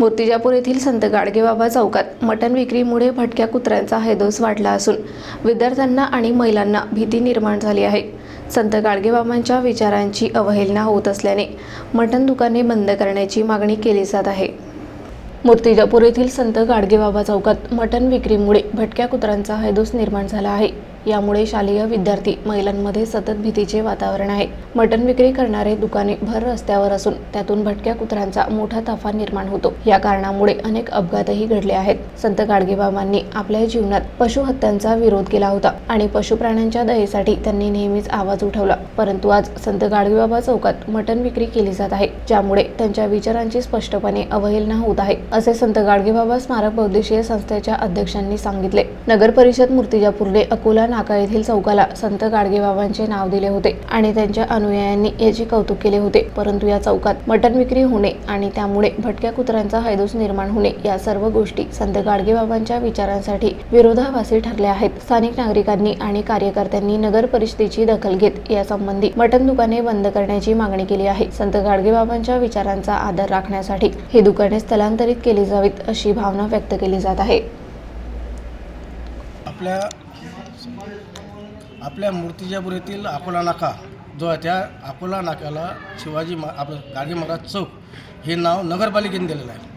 मूर्तिजापूर येथील संत गाडगेबाबा चौकात मटण विक्रीमुळे भटक्या कुत्र्यांचा हैदोस वाढला असून विद्यार्थ्यांना आणि महिलांना भीती निर्माण झाली आहे. संत गाडगेबाबांच्या विचारांची अवहेलना होत असल्याने मटण दुकाने बंद करण्याची मागणी केली जात आहे. मूर्तिजापूर येथील संत गाडगेबाबा चौकात मटण विक्रीमुळे भटक्या कुत्र्यांचा हैदोस निर्माण झाला आहे. यामुळे शालेय विद्यार्थी महिलांमध्ये सतत भीतीचे वातावरण आहे. मटण विक्री करणारे दुकाने भर रस्त्यावर असून त्यातून भटक्या कुत्र्यांचा मोठा ताफा निर्माण होतो. या कारणामुळे अनेक अपघातही घडले आहेत. संत गाडगेबाबांनी आपल्या जीवनात पशुहत्यांचा विरोध केला होता आणि पशुप्राण्यांच्या दयेसाठी त्यांनी नेहमीच आवाज उठवला. परंतु आज संत गाडगेबाबा चौकात मटण विक्री केली जात आहे ज्यामुळे त्यांच्या विचारांची स्पष्टपणे अवहेलना होत आहे असे संत गाडगेबाबा स्मारक बौद्धिशीय संस्थेच्या अध्यक्षांनी सांगितले. नगर परिषद मूर्तिजापूरने अकोला नाका येथील चौकाला संत गाडगेबाबांचे नाव दिले होते आणि त्यांच्या अनुयायांनी याचे कौतुक केले होते. परंतु या चौकात मटण विक्री होणे आणि त्यामुळे भटक्या कुत्र्यांचा हैदोस निर्माण होणे या सर्व गोष्टी संत गाडगेबाबांच्या विचारांसाठी विरोधाभासी ठरल्या आहेत. स्थानिक नागरिकांनी आणि कार्यकर्त्यांनी नगर परिषदेची दखल घेत यासंबंधी मटण दुकाने बंद करण्याची मागणी केली आहे. संत गाडगेबाबांच्या विचारांचा आदर राखण्यासाठी ही दुकाने स्थलांतरित केली जावीत अशी भावना व्यक्त केली जात आहे. आपल्या आपल्या मूर्तिजापूर येथील अकोला नाका जो आहे त्या अकोला नाक्याला शिवाजी मा आपलं गाडगे महाराज चौक हे नाव नगरपालिकेने दिलेलं आहे.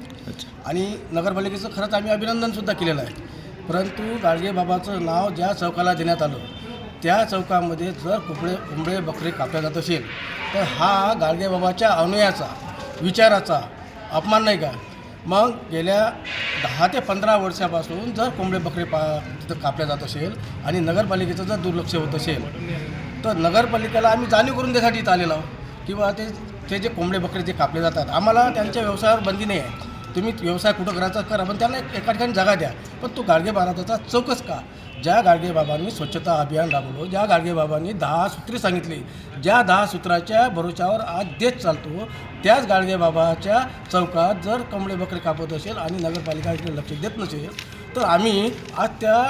आणि नगरपालिकेचं खरंच आम्ही अभिनंदनसुद्धा केलेलं आहे. परंतु गाडगे बाबाचं नाव ज्या चौकाला देण्यात आलं त्या चौकामध्ये जर कुकडे कोंबडे बकरे कापल्या जात असेल तर हा गाडगे बाबाच्या अनुयाचा विचाराचा अपमान नाही का? मग गेल्या दहा ते पंधरा वर्षापासून जर कोंबडे बकरे पा तिथं कापल्या जात असेल आणि नगरपालिकेचं जर दुर्लक्ष होत असेल तर नगरपालिकेला आम्ही जाणीव करून देण्यासाठी इथं आलेलो आहोत. किंवा ते ते जे कोंबडे बकरे जे कापले जातात आम्हाला त्यांच्या व्यवसायावर बंदी नाही आहे. तुम्ही व्यवसाय कुठं करायचा करा पण त्यांना एका ठिकाणी जागा द्या. पण तो गाडगे महाराजाचा चौकस का? ज्या गाडगेबाबांनी स्वच्छता अभियान राबवलं ज्या गाडगेबाबांनी दहा सूत्रे सांगितली ज्या दहा सूत्राच्या भरोशावर आज देश चालतो त्याच गाडगेबाबाच्या चौकात जर कोंबडे बकरे कापत असेल आणि नगरपालिका इकडे लक्ष देत नसेल तर आम्ही आज त्या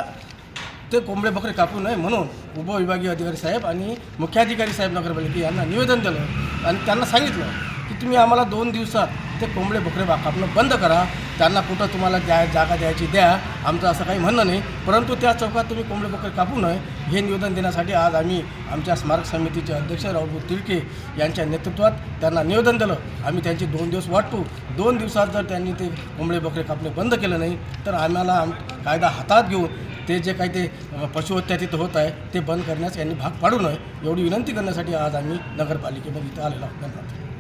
ते कोंबडे बकरे कापू नये म्हणून उपविभागीय अधिकारी साहेब आणि मुख्याधिकारी साहेब नगरपालिका यांना निवेदन दिलं आणि त्यांना सांगितलं की तुम्ही आम्हाला दोन दिवसात ते कोंबडे बोकडे बा कापणं बंद करा. त्यांना कुठं तुम्हाला द्या जागा द्यायची द्या. आमचं असं काही म्हणणं नाही. परंतु त्या चौकात तुम्ही कोंबडे बोकडे कापू नये. हे निवेदन देण्यासाठी आज आम्ही आमच्या स्मारक समितीचे अध्यक्ष राहुल तिळके यांच्या नेतृत्वात त्यांना निवेदन दिलं. आम्ही त्यांची दोन दिवस वाटतो. दोन दिवसात जर त्यांनी ते कोंबडे बोकडे कापणे बंद केलं नाही तर आम्हाला आम कायदा हातात घेऊन ते जे काही ते पशुहत्या तिथं होत आहे ते बंद करण्यास यांनी भाग पाडू नये. एवढी विनंती करण्यासाठी आज आम्ही नगरपालिकेमध्ये इथं आलेलो आहोत. धन्यवाद.